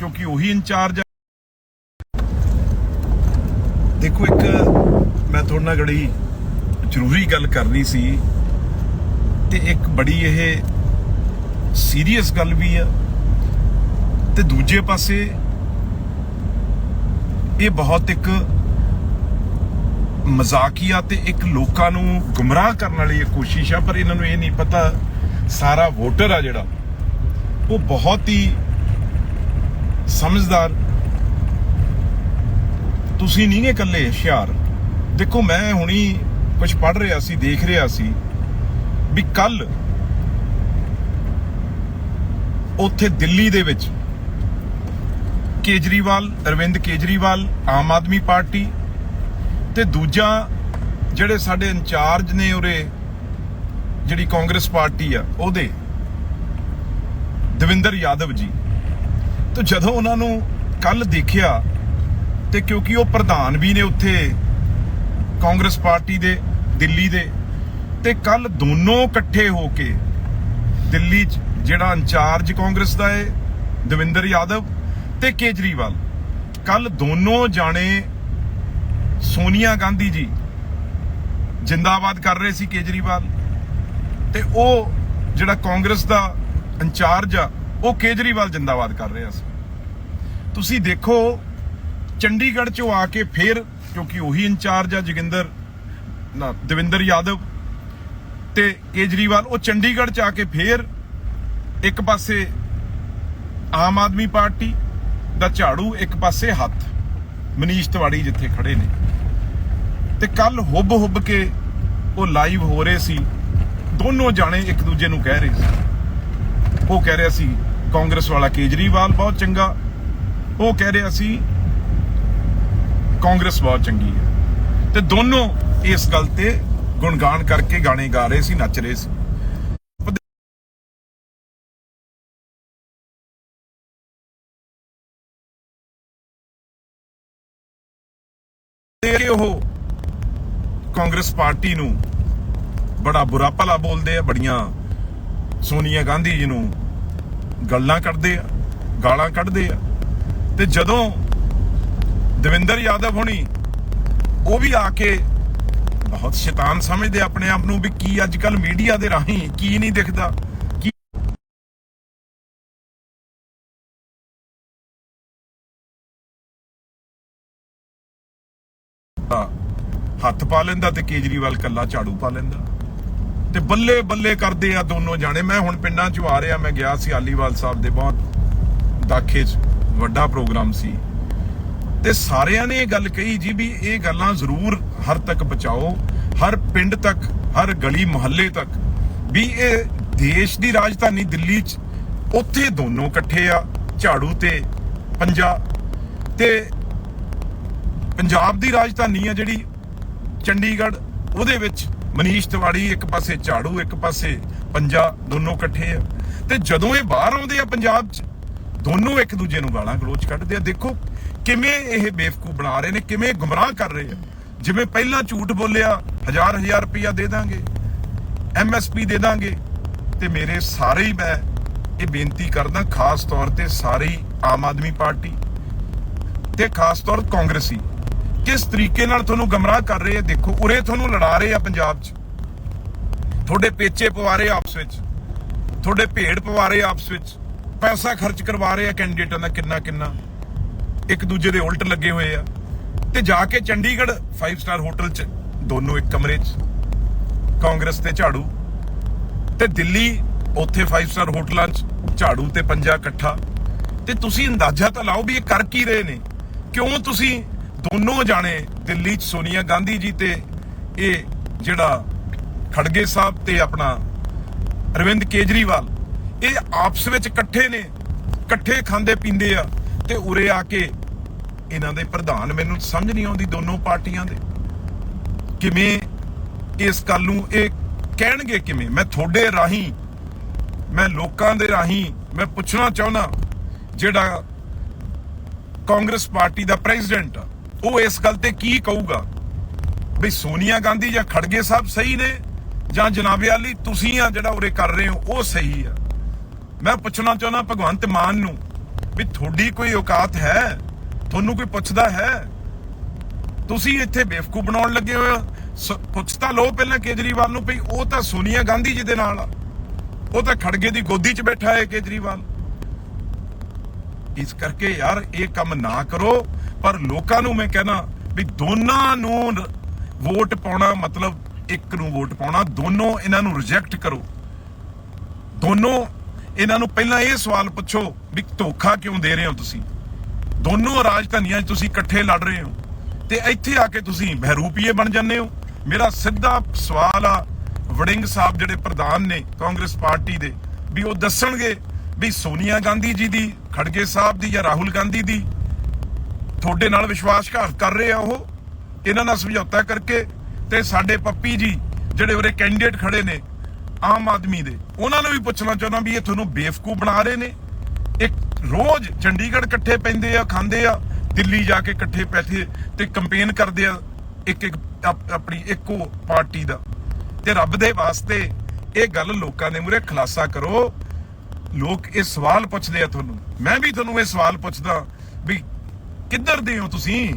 ਕਿਉਂਕਿ ਉਹੀ ਇੰਚਾਰਜ ਆ। ਦੇਖੋ ਇੱਕ, ਮੈਂ ਤੁਹਾਡੇ ਨਾਲ ਗੜੀ ਜ਼ਰੂਰੀ ਗੱਲ ਕਰਨੀ ਸੀ ਤੇ ਇੱਕ ਬੜੀ ਇਹ ਸੀਰੀਅਸ ਗੱਲ ਵੀ ਆ। ਤੇ ਦੂਜੇ ਪਾਸੇ ਇਹ ਬਹੁਤ ਇੱਕ ਮਜ਼ਾਕੀਆ ਤੇ ਇੱਕ ਲੋਕਾਂ ਨੂੰ ਗੁੰਮਰਾਹ ਕਰਨ ਵਾਲੀ ਇਹ ਕੋਸ਼ਿਸ਼ ਆ, ਪਰ ਇਹਨਾਂ ਨੂੰ ਇਹ ਨਹੀਂ ਪਤਾ, ਸਾਰਾ ਵੋਟਰ ਆ ਜਿਹੜਾ, ਉਹ ਬਹੁਤ ਹੀ ਸਮਝਦਾਰ। ਤੁਸੀਂ ਨਹੀਂ ਗੇ ਇਕੱਲੇ, ਹੁਸ਼ਿਆਰ। ਦੇਖੋ, ਮੈਂ ਹੁਣੀ ਕੁਝ ਪੜ ਰਿਹਾ ਸੀ, ਦੇਖ ਰਿਹਾ ਸੀ ਵੀ ਕੱਲ ਉੱਥੇ ਦਿੱਲੀ ਦੇ ਵਿੱਚ ਕੇਜਰੀਵਾਲ, ਅਰਵਿੰਦ ਕੇਜਰੀਵਾਲ, ਆਮ ਆਦਮੀ ਪਾਰਟੀ ਤੇ ਦੂਜਾ ਜਿਹੜੇ ਸਾਡੇ ਇੰਚਾਰਜ ਨੇ ਉਰੇ, ਜਿਹੜੀ ਕਾਂਗਰਸ ਪਾਰਟੀ ਆ, ਉਹਦੇ ਦਵਿੰਦਰ ਯਾਦਵ ਜੀ। ਤੇ ਜਦੋਂ ਉਹਨਾਂ ਨੂੰ ਕੱਲ ਦੇਖਿਆ ਤੇ ਕਿਉਂਕਿ ਉਹ ਪ੍ਰਧਾਨ ਵੀ ਨੇ ਉੱਥੇ ਕਾਂਗਰਸ ਪਾਰਟੀ ਦੇ, ਦਿੱਲੀ ਦੇ, ਤੇ ਕੱਲ ਦੋਨੋਂ ਇਕੱਠੇ ਹੋ ਕੇ ਦਿੱਲੀ 'ਚ ਜਿਹੜਾ ਇੰਚਾਰਜ ਕਾਂਗਰਸ ਦਾ ਹੈ ਦਵਿੰਦਰ ਯਾਦਵ ਤੇ ਕੇਜਰੀਵਾਲ ਕੱਲ ਦੋਨੋਂ ਜਾਣੇ ਸੋਨੀਆ ਗਾਂਧੀ ਜੀ ਜਿੰਦਾਬਾਦ ਕਰ ਰਹੇ ਸੀ ਕੇਜਰੀਵਾਲ, ਤੇ ਉਹ ਜਿਹੜਾ ਕਾਂਗਰਸ ਦਾ ਇੰਚਾਰਜ ਆ ਉਹ ਕੇਜਰੀਵਾਲ ਜਿੰਦਾਬਾਦ ਕਰ ਰਿਹਾ ਸੀ ਤੁਸੀਂ ਦੇਖੋ, ਚੰਡੀਗੜ੍ਹ ਚੋਂ ਆ ਕੇ ਫੇਰ, ਕਿਉਂਕਿ ਉਹੀ ਇੰਚਾਰਜ ਆ ਜੋਗਿੰਦਰ, ਨਾ, ਦਵਿੰਦਰ ਯਾਦਵ ਤੇ ਕੇਜਰੀਵਾਲ, ਉਹ ਚੰਡੀਗੜ੍ਹ ਚ ਆ ਕੇ ਫੇਰ ਇੱਕ ਪਾਸੇ ਆਮ ਆਦਮੀ ਪਾਰਟੀ ਦਾ ਝਾੜੂ, ਇੱਕ ਪਾਸੇ ਹੱਥ। ਮਨੀਸ਼ ਤਿਵਾੜੀ ਜਿੱਥੇ ਖੜੇ ਨੇ। ਤੇ ਕੱਲ ਹੁੱਬ ਹੁੱਬ ਕੇ ਉਹ ਲਾਈਵ ਹੋ ਰਹੇ ਸੀ। ਦੋਨੋਂ ਜਾਣੇ ਇੱਕ ਦੂਜੇ ਨੂੰ ਕਹਿ ਰਹੇ ਸੀ। ਉਹ ਕਹਿ ਰਿਹਾ ਸੀ ਕਾਂਗਰਸ ਵਾਲਾ ਕੇਜਰੀਵਾਲ ਬਹੁਤ ਚੰਗਾ। ਉਹ ਕਹਿ ਰਿਹਾ ਸੀ, ਕਾਂਗਰਸ ਬਹੁਤ ਚੰਗੀ ਹੈ। ਤੇ ਦੋਨੋਂ ਇਸ ਗੱਲ ਤੇ ਗੁਣਗਾਨ ਕਰਕੇ ਗਾਣੇ ਗਾ ਰਹੇ ਸੀ, ਨੱਚ ਰਹੇ ਸੀ। ਉਹ ਕਾਂਗਰਸ ਪਾਰਟੀ ਨੂੰ ਬੜਾ ਬੁਰਾ ਭਲਾ ਬੋਲਦੇ ਆ, ਬੜੀਆਂ ਸੋਨੀਆ ਗਾਂਧੀ ਜੀ ਨੂੰ ਗੱਲਾਂ ਕੱਢਦੇ ਆ, ਗਾਲਾਂ ਕੱਢਦੇ ਆ। ਤੇ ਜਦੋਂ ਦਵਿੰਦਰ ਯਾਦਵ ਹੋਣੀ, ਉਹ ਵੀ ਆ ਕੇ ਬਹੁਤ ਸ਼ੈਤਾਨ ਸਮਝਦੇ ਆਪਣੇ ਆਪ ਨੂੰ ਵੀ ਕੀ ਅੱਜ ਕੱਲ ਮੀਡੀਆ ਦੇ ਰਾਹੀਂ ਕੀ ਨਹੀਂ ਦਿਖਦਾ, ਕੀ ਹੱਥ ਪਾ ਲੈਂਦਾ ਤੇ ਕੇਜਰੀਵਾਲ ਕੱਲਾ ਝਾੜੂ ਪਾ ਲੈਂਦਾ। ਤੇ ਬੱਲੇ ਬੱਲੇ ਕਰਦੇ ਆ ਦੋਨੋਂ ਜਾਣੇ। ਮੈਂ ਹੁਣ ਪਿੰਡਾਂ ਚ ਆ ਰਿਹਾ, ਮੈਂ ਗਿਆ ਸੀ ਆਲੀਵਾਲ ਸਾਹਿਬ ਦੇ ਬਹੁਤ ਦਾਖੇ ਚ, ਵੱਡਾ ਪ੍ਰੋਗਰਾਮ ਸੀ। ਤੇ ਸਾਰਿਆਂ ਨੇ ਇਹ ਗੱਲ ਕਹੀ ਜੀ ਵੀ ਇਹ ਗੱਲਾਂ ਜ਼ਰੂਰ ਹਰ ਤੱਕ ਪਹੁੰਚਾਓ, ਹਰ ਪਿੰਡ ਤੱਕ, ਹਰ ਗਲੀ ਮੁਹੱਲੇ ਤੱਕ ਵੀ ਇਹ ਦੇਸ਼ ਦੀ ਰਾਜਧਾਨੀ ਦਿੱਲੀ 'ਚ ਉੱਥੇ ਦੋਨੋਂ ਇਕੱਠੇ ਆ, ਝਾੜੂ ਤੇ ਪੰਜਾ। ਤੇ ਪੰਜਾਬ ਦੀ ਰਾਜਧਾਨੀ ਆ ਜਿਹੜੀ ਚੰਡੀਗੜ੍ਹ, ਉਹਦੇ ਵਿੱਚ ਮਨੀਸ਼ ਤਿਵਾੜੀ ਇੱਕ ਪਾਸੇ, ਝਾੜੂ ਇੱਕ ਪਾਸੇ, ਪੰਜਾ ਦੋਨੋਂ ਇਕੱਠੇ ਆ। ਤੇ ਜਦੋਂ ਇਹ ਬਾਹਰ ਆਉਂਦੇ ਆ ਪੰਜਾਬ 'ਚ, ਦੋਨੋਂ ਇੱਕ ਦੂਜੇ ਨੂੰ ਗਾਲਾਂ ਗਲੋਚ ਕੱਢਦੇ ਆ। ਦੇਖੋ ਕਿਵੇਂ ਇਹ ਬੇਵਕੂਫ ਬਣਾ ਰਹੇ ਨੇ, ਕਿਵੇਂ ਗੁੰਮਰਾਹ ਕਰ ਰਹੇ ਆ। ਜਿਵੇਂ ਪਹਿਲਾਂ ਝੂਠ ਬੋਲਿਆ, ਹਜ਼ਾਰ ਹਜ਼ਾਰ ਰੁਪਇਆ ਦੇ ਦਾਂਗੇ ਐਮਐਸਪੀ ਦੇ ਦਾਂਗੇ, ਤੇ ਮੇਰੇ ਸਾਰੇ ਹੀ ਮੈਂ ਇਹ ਬੇਨਤੀ ਕਰਦਾ, ਖਾਸ ਤੌਰ ਤੇ ਸਾਰੇ ਆਮ ਆਦਮੀ ਪਾਰਟੀ, ਤੇ ਖਾਸ ਤੌਰ ਕਾਂਗਰਸੀ। ਕਿਸ ਤਰੀਕੇ ਨਾਲ ਤੁਹਾਨੂੰ ਗਮਰਾਹ ਕਰ ਰਹੇ ਆ, ਦੇਖੋ, ਉਰੇ ਤੁਹਾਨੂੰ ਲੜਾ ਰਹੇ ਆ ਪੰਜਾਬ 'ਚ। ਤੁਹਾਡੇ ਪੇਚੇ ਪਵਾ ਰਹੇ ਆਪਸ ਵਿੱਚ। ਤੁਹਾਡੇ ਭੇੜ ਪਵਾ ਰਹੇ ਆਪਸ ਵਿੱਚ। ਪੈਸਾ ਖਰਚ ਕਰਵਾ ਰਹੇ ਆ ਕੈਂਡੀਡੇਟਾਂ ਦਾ ਕਿੰਨਾ ਕਿੰਨਾ। ਇੱਕ ਦੂਜੇ ਦੇ ਉਲਟ ਲੱਗੇ ਹੋਏ ਆ। ਤੇ ਜਾ ਕੇ ਚੰਡੀਗੜ੍ਹ 5 ਸਟਾਰ ਹੋਟਲ 'ਚ, ਦੋਨੋਂ ਇੱਕ ਕਮਰੇ 'ਚ। ਕਾਂਗਰਸ ਤੇ ਝਾੜੂ। ਤੇ ਦਿੱਲੀ, ਉੱਥੇ 5 ਸਟਾਰ ਹੋਟਲਾਂ 'ਚ, ਝਾੜੂ ਤੇ ਪੰਜਾ ਇਕੱਠਾ। ਤੇ ਤੁਸੀਂ ਅੰਦਾਜ਼ਾ ਤਾਂ ਲਾਓ ਵੀ ਇਹ ਕਰ ਕੀ ਰਹੇ ਨੇ? ਕਿਉਂ ਤੁਸੀਂ ਦੋਨੋਂ ਜਾਣੇ ਦਿੱਲੀ 'ਚ ਸੋਨੀਆ ਗਾਂਧੀ ਜੀ ਤੇ ਇਹ ਜਿਹੜਾ ਖੜਗੇ ਸਾਹਿਬ ਤੇ ਆਪਣਾ ਅਰਵਿੰਦ ਕੇਜਰੀਵਾਲ ਇਹ ਆਪਸ ਵਿੱਚ ਇਕੱਠੇ ਨੇ ਇਕੱਠੇ ਖਾਂਦੇ ਪੀਂਦੇ ਆ ਤੇ ਉਰੇ ਆ ਕੇ ਇਹਨਾਂ ਦੇ ਪ੍ਰਧਾਨ ਮੈਨੂੰ ਸਮਝ ਨਹੀਂ ਆਉਂਦੀ ਦੋਨੋਂ ਪਾਰਟੀਆਂ ਦੇ। ਕਿਵੇਂ ਇਸ ਗੱਲ ਨੂੰ ਇਹ ਕਹਿਣਗੇ ਕਿਵੇਂ? ਮੈਂ ਤੁਹਾਡੇ ਰਾਹੀਂ ਮੈਂ ਲੋਕਾਂ ਦੇ ਰਾਹੀਂ ਮੈਂ ਪੁੱਛਣਾ ਚਾਹੁੰਦਾ ਜਿਹੜਾ ਕਾਂਗਰਸ ਪਾਰਟੀ ਦਾ ਪ੍ਰੈਜ਼ੀਡੈਂਟ ਆ, ਉਹ ਇਸ ਗੱਲ ਤੇ ਕੀ ਕਹੂਗਾ? ਵੀ ਸੋਨੀਆ ਗਾਂਧੀ ਜਾਂ ਖੜਗੇ ਸਾਹਿਬ ਸਹੀ ਨੇ ਜਾਂ ਜਨਾਬੇ ਵਾਲੀ ਤੁਸੀਂ ਆ ਜਿਹੜਾ ਉਰੇ ਕਰ ਰਹੇ ਹੋ, ਉਹ ਸਹੀ ਆ। ਮੈਂ ਪੁੱਛਣਾ ਚਾਹੁੰਦਾ ਭਗਵੰਤ ਮਾਨ ਨੂੰ ਵੀ ਤੁਹਾਡੀ ਕੋਈ ਔਕਾਤ ਹੈ? ਤੁਹਾਨੂੰ ਕੋਈ ਪੁੱਛਦਾ ਹੈ? ਤੁਸੀਂ ਇੱਥੇ ਬੇਵਕੂਫ ਬਣਾਉਣ ਲੱਗੇ ਹੋਏ ਹੋ। ਸ- ਪੁੱਛ ਤਾਂ ਲਓ ਪਹਿਲਾਂ ਕੇਜਰੀਵਾਲ ਨੂੰ ਵੀ ਉਹ ਤਾਂ ਸੋਨੀਆ ਗਾਂਧੀ ਜੀ ਦੇ ਨਾਲ ਆ। ਉਹ ਤਾਂ ਖੜਗੇ ਦੀ ਗੋਦੀ 'ਚ ਬੈਠਾ ਹੈ ਕੇਜਰੀਵਾਲ। ਇਸ ਕਰਕੇ ਯਾਰ ਇਹ ਕੰਮ ਨਾ ਕਰੋ। ਪਰ ਲੋਕਾਂ ਨੂੰ ਮੈਂ ਕਹਿਣਾ ਵੀ ਦੋਨਾਂ ਨੂੰ ਵੋਟ ਪਾਉਣਾ ਮਤਲਬ ਇੱਕ ਨੂੰ ਵੋਟ ਪਾਉਣਾ, ਦੋਨੋਂ ਇਹਨਾਂ ਨੂੰ ਰਿਜੈਕਟ ਕਰੋ। ਦੋਨੋਂ ਇਹਨਾਂ ਨੂੰ ਪਹਿਲਾਂ ਇਹ ਸਵਾਲ ਪੁੱਛੋ ਵੀ ਧੋਖਾ ਕਿਉਂ ਦੇ ਰਹੇ ਹੋ ਤੁਸੀਂ? ਦੋਨੋਂ ਰਾਜਧਾਨੀਆਂ 'ਚ ਤੁਸੀਂ ਇਕੱਠੇ ਲੜ ਰਹੇ ਹੋ। ਤੇ ਇੱਥੇ ਆ ਕੇ ਤੁਸੀਂ ਬਹਿਰੂਪੀਏ ਬਣ ਜਾਂਦੇ ਹੋ। ਮੇਰਾ ਸਿੱਧਾ ਸਵਾਲ ਆ, ਵੜਿੰਗ ਸਾਹਿਬ ਜਿਹੜੇ ਪ੍ਰਧਾਨ ਨੇ ਕਾਂਗਰਸ ਪਾਰਟੀ ਦੇ, ਵੀ ਉਹ ਦੱਸਣਗੇ ਵੀ ਸੋਨੀਆ ਗਾਂਧੀ ਜੀ ਦੀ, ਖੜਗੇ ਸਾਹਿਬ ਦੀ ਜਾਂ ਰਾਹੁਲ ਗਾਂਧੀ ਦੀ ਤੁਹਾਡੇ ਨਾਲ ਵਿਸ਼ਵਾਸਘਾਤ ਕਰ ਰਹੇ ਆ ਉਹ, ਇਹਨਾਂ ਨਾਲ ਸਮਝੌਤਾ ਕਰਕੇ ਤੇ ਸਾਡੇ ਪੱਪੀ ਜੀ ਜਿਹੜੇ ਉਰੇ ਕੈਂਡੀਡੇਟ ਖੜੇ ਨੇ, ਆਮ ਆਦਮੀ ਦੇ, ਉਹਨਾਂ ਨੂੰ ਵੀ ਪੁੱਛਣਾ ਚਾਹੁੰਦਾ ਵੀ ਇਹ ਤੁਹਾਨੂੰ ਬੇਵਕੂਫ ਬਣਾ ਰਹੇ ਨੇ। ਇੱਕ ਰੋਜ਼ ਚੰਡੀਗੜ੍ਹ ਇਕੱਠੇ ਪੈਂਦੇ ਆ, ਖਾਂਦੇ ਆ, ਦਿੱਲੀ ਜਾ ਕੇ ਇਕੱਠੇ ਬੈਠੇ ਤੇ ਕੰਪੇਨ ਕਰਦੇ ਆ, ਇੱਕ ਇੱਕ ਆਪਣੀ ਇੱਕੋ ਪਾਰਟੀ ਦਾ। ਤੇ ਰੱਬ ਦੇ ਵਾਸਤੇ ਇਹ ਗੱਲ ਲੋਕਾਂ ਦੇ ਮੂਹਰੇ ਖੁਲਾਸਾ ਕਰੋ ਲੋਕ ਇਹ ਸਵਾਲ ਪੁੱਛਦੇ ਆ ਤੁਹਾਨੂੰ। ਮੈਂ ਵੀ ਤੁਹਾਨੂੰ ਇਹ ਸਵਾਲ ਪੁੱਛਦਾ ਵੀ ਕਿੱਧਰ ਦੇ ਹੋ ਤੁਸੀਂ?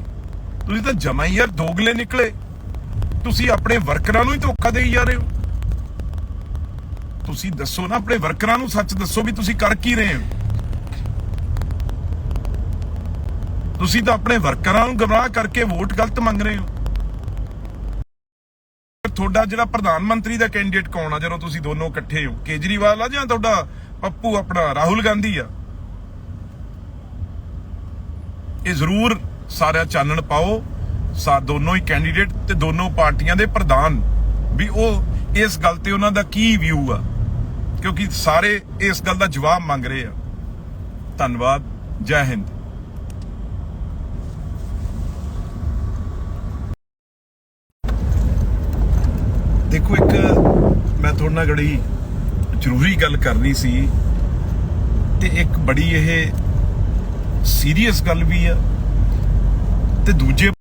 ਤੁਸੀਂ ਤਾਂ ਜਮਾ ਯਾਰ ਦੋਗਲੇ ਨਿਕਲੇ। ਤੁਸੀਂ ਆਪਣੇ ਵਰਕਰਾਂ ਨੂੰ ਹੀ ਧੋਖਾ ਦੇਈ ਜਾ ਰਹੇ ਹੋ। ਤੁਸੀਂ ਦੱਸੋ ਨਾ, ਆਪਣੇ ਵਰਕਰਾਂ ਨੂੰ ਸੱਚ ਦੱਸੋ ਵੀ ਤੁਸੀਂ ਕਰ ਕੀ ਰਹੇ ਹੋ। ਤੁਸੀਂ ਤਾਂ ਆਪਣੇ ਵਰਕਰਾਂ ਨੂੰ ਗਮਰਾਹ ਕਰਕੇ ਵੋਟ ਗਲਤ ਮੰਗ ਰਹੇ ਹੋ। ਤੁਹਾਡਾ ਜਿਹੜਾ ਪ੍ਰਧਾਨ ਮੰਤਰੀ ਦਾ ਕੈਂਡੀਡੇਟ ਕੌਣ ਆ? ਜਦੋਂ ਤੁਸੀਂ ਦੋਨੋਂ ਇਕੱਠੇ ਹੋ, ਕੇਜਰੀਵਾਲ ਆ ਜਾਂ ਤੁਹਾਡਾ ਪੱਪੂ ਆਪਣਾ ਰਾਹੁਲ ਗਾਂਧੀ ਆ। ਇਹ ਜ਼ਰੂਰ ਸਾਰਿਆਂ ਚਾਨਣ ਪਾਓ। ਸਾ, ਦੋਨੋਂ ਹੀ ਕੈਂਡੀਡੇਟ ਤੇ ਦੋਨੋਂ ਪਾਰਟੀਆਂ ਦੇ ਪ੍ਰਧਾਨ। ਵੀ ਉਹ ਇਸ ਗੱਲ ਤੇ ਉਹਨਾਂ ਦਾ ਕੀ ਵਿਊ ਆ। ਕਿਉਂਕਿ ਸਾਰੇ ਇਸ ਗੱਲ ਦਾ ਜਵਾਬ ਮੰਗ ਰਹੇ ਆ। ਧੰਨਵਾਦ। ਜੈ ਹਿੰਦ। ਦੇਖੋ ਇੱਕ ਮੈਂ ਤੁਹਾਡੇ ਨਾਲ ਗੜੀ ਜ਼ਰੂਰੀ ਗੱਲ ਕਰਨੀ ਸੀ ਤੇ ਇੱਕ ਬੜੀ ਇਹ ਸੀਰੀਅਸ ਗੱਲ ਵੀ ਆ ਤੇ ਦੂਜੇ